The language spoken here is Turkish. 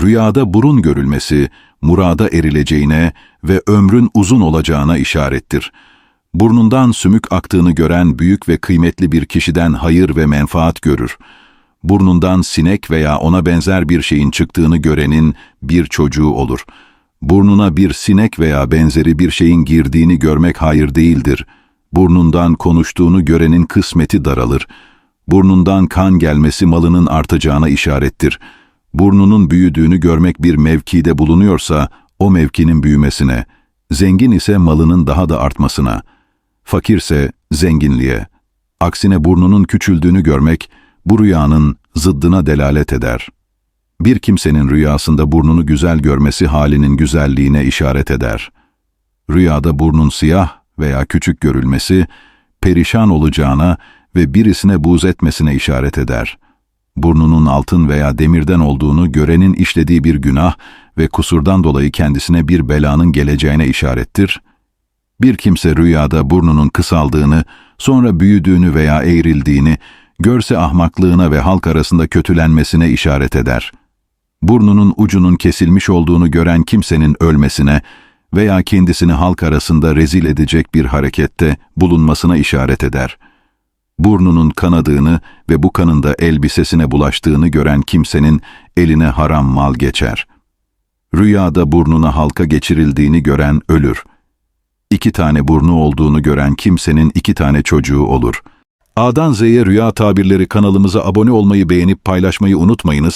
Rüyada burun görülmesi, murada erileceğine ve ömrün uzun olacağına işarettir. Burnundan sümük aktığını gören büyük ve kıymetli bir kişiden hayır ve menfaat görür. Burnundan sinek veya ona benzer bir şeyin çıktığını görenin bir çocuğu olur. Burnuna bir sinek veya benzeri bir şeyin girdiğini görmek hayır değildir. Burnundan konuştuğunu görenin kısmeti daralır. Burnundan kan gelmesi malının artacağına işarettir. Burnunun büyüdüğünü görmek bir mevkide bulunuyorsa o mevkinin büyümesine, zengin ise malının daha da artmasına, fakirse zenginliğe. Aksine burnunun küçüldüğünü görmek bu rüyanın zıddına delalet eder. Bir kimsenin rüyasında burnunu güzel görmesi halinin güzelliğine işaret eder. Rüyada burnun siyah veya küçük görülmesi, perişan olacağına ve birisine buğz etmesine işaret eder. Burnunun altın veya demirden olduğunu görenin işlediği bir günah ve kusurdan dolayı kendisine bir belanın geleceğine işarettir. Bir kimse rüyada burnunun kısaldığını, sonra büyüdüğünü veya eğrildiğini, görse ahmaklığına ve halk arasında kötülenmesine işaret eder. Burnunun ucunun kesilmiş olduğunu gören kimsenin ölmesine veya kendisini halk arasında rezil edecek bir harekette bulunmasına işaret eder. Burnunun kanadığını ve bu kanın da elbisesine bulaştığını gören kimsenin eline haram mal geçer. Rüyada burnuna halka geçirildiğini gören ölür. İki tane burnu olduğunu gören kimsenin iki tane çocuğu olur. A'dan Z'ye Rüya Tabirleri kanalımıza abone olmayı beğenip paylaşmayı unutmayınız.